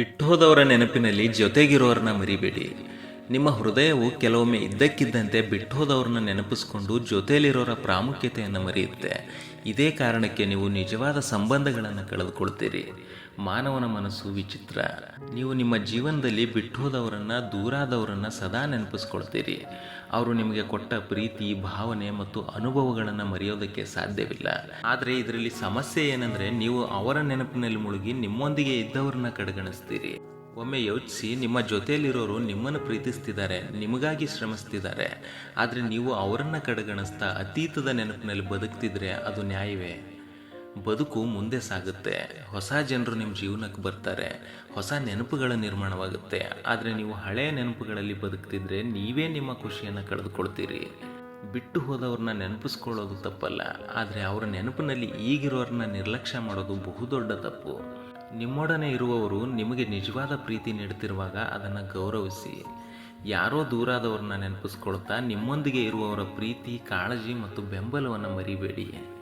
ಬಿಟ್ಟು ಹೋದವರ ನೆನಪಿನಲ್ಲಿ ಜೊತೆಗಿರೋರನ್ನ ಮರಿಬೇಡಿ. ನಿಮ್ಮ ಹೃದಯವು ಕೆಲವೊಮ್ಮೆ ಇದ್ದಕ್ಕಿದ್ದಂತೆ ಬಿಟ್ಟು ಹೋದವ್ರನ್ನ ನೆನಪಿಸ್ಕೊಂಡು ಜೊತೆಯಲ್ಲಿರೋರ ಪ್ರಾಮುಖ್ಯತೆಯನ್ನು ಮರೆಯುತ್ತೆ. ಇದೇ ಕಾರಣಕ್ಕೆ ನೀವು ನಿಜವಾದ ಸಂಬಂಧಗಳನ್ನು ಕಳೆದುಕೊಳ್ತೀರಿ. ಮಾನವನ ಮನಸ್ಸು ವಿಚಿತ್ರ. ನೀವು ನಿಮ್ಮ ಜೀವನದಲ್ಲಿ ಬಿಟ್ಟೋದವರನ್ನು, ದೂರಾದವರನ್ನ ಸದಾ ನೆನಪಿಸ್ಕೊಳ್ತೀರಿ. ಅವರು ನಿಮಗೆ ಕೊಟ್ಟ ಪ್ರೀತಿ, ಭಾವನೆ ಮತ್ತು ಅನುಭವಗಳನ್ನು ಮರೆಯೋದಕ್ಕೆ ಸಾಧ್ಯವಿಲ್ಲ. ಆದರೆ ಇದರಲ್ಲಿ ಸಮಸ್ಯೆ ಏನಂದರೆ, ನೀವು ಅವರ ನೆನಪಿನಲ್ಲಿ ಮುಳುಗಿ ನಿಮ್ಮೊಂದಿಗೆ ಇದ್ದವರನ್ನ ಕಡೆಗಣಿಸ್ತೀರಿ. ಒಮ್ಮೆ ಯೋಚಿಸಿ, ನಿಮ್ಮ ಜೊತೆಯಲ್ಲಿರೋರು ನಿಮ್ಮನ್ನು ಪ್ರೀತಿಸ್ತಿದ್ದಾರೆ, ನಿಮಗಾಗಿ ಶ್ರಮಿಸ್ತಿದ್ದಾರೆ. ಆದರೆ ನೀವು ಅವರನ್ನು ಕಡೆಗಣಿಸ್ತಾ ಅತೀತದ ನೆನಪಿನಲ್ಲಿ ಬದುಕ್ತಿದ್ರೆ ಅದು ನ್ಯಾಯವೇ? ಬದುಕು ಮುಂದೆ ಸಾಗುತ್ತೆ. ಹೊಸ ಜನರು ನಿಮ್ಮ ಜೀವನಕ್ಕೆ ಬರ್ತಾರೆ. ಹೊಸ ನೆನಪುಗಳ ನಿರ್ಮಾಣವಾಗುತ್ತೆ. ಆದರೆ ನೀವು ಹಳೆಯ ನೆನಪುಗಳಲ್ಲಿ ಬದುಕ್ತಿದ್ರೆ ನೀವೇ ನಿಮ್ಮ ಖುಷಿಯನ್ನು ಕಳೆದುಕೊಳ್ತೀರಿ. ಬಿಟ್ಟು ಹೋದವ್ರನ್ನ ನೆನಪಿಸ್ಕೊಳ್ಳೋದು ತಪ್ಪಲ್ಲ. ಆದರೆ ಅವರ ನೆನಪಿನಲ್ಲಿ ಈಗಿರೋರನ್ನ ನಿರ್ಲಕ್ಷ್ಯ ಮಾಡೋದು ಬಹುದೊಡ್ಡ ತಪ್ಪು. ನಿಮ್ಮೊಡನೆ ಇರುವವರು ನಿಮಗೆ ನಿಜವಾದ ಪ್ರೀತಿ ನೀಡುತ್ತಿರುವಾಗ ಅದನ್ನು ಗೌರವಿಸಿ. ಯಾರೋ ದೂರಾದವ್ರನ್ನ ನೆನಪಿಸ್ಕೊಳ್ತಾ ನಿಮ್ಮೊಂದಿಗೆ ಇರುವವರ ಪ್ರೀತಿ, ಕಾಳಜಿ ಮತ್ತು ಬೆಂಬಲವನ್ನು ಮರಿಬೇಡಿ.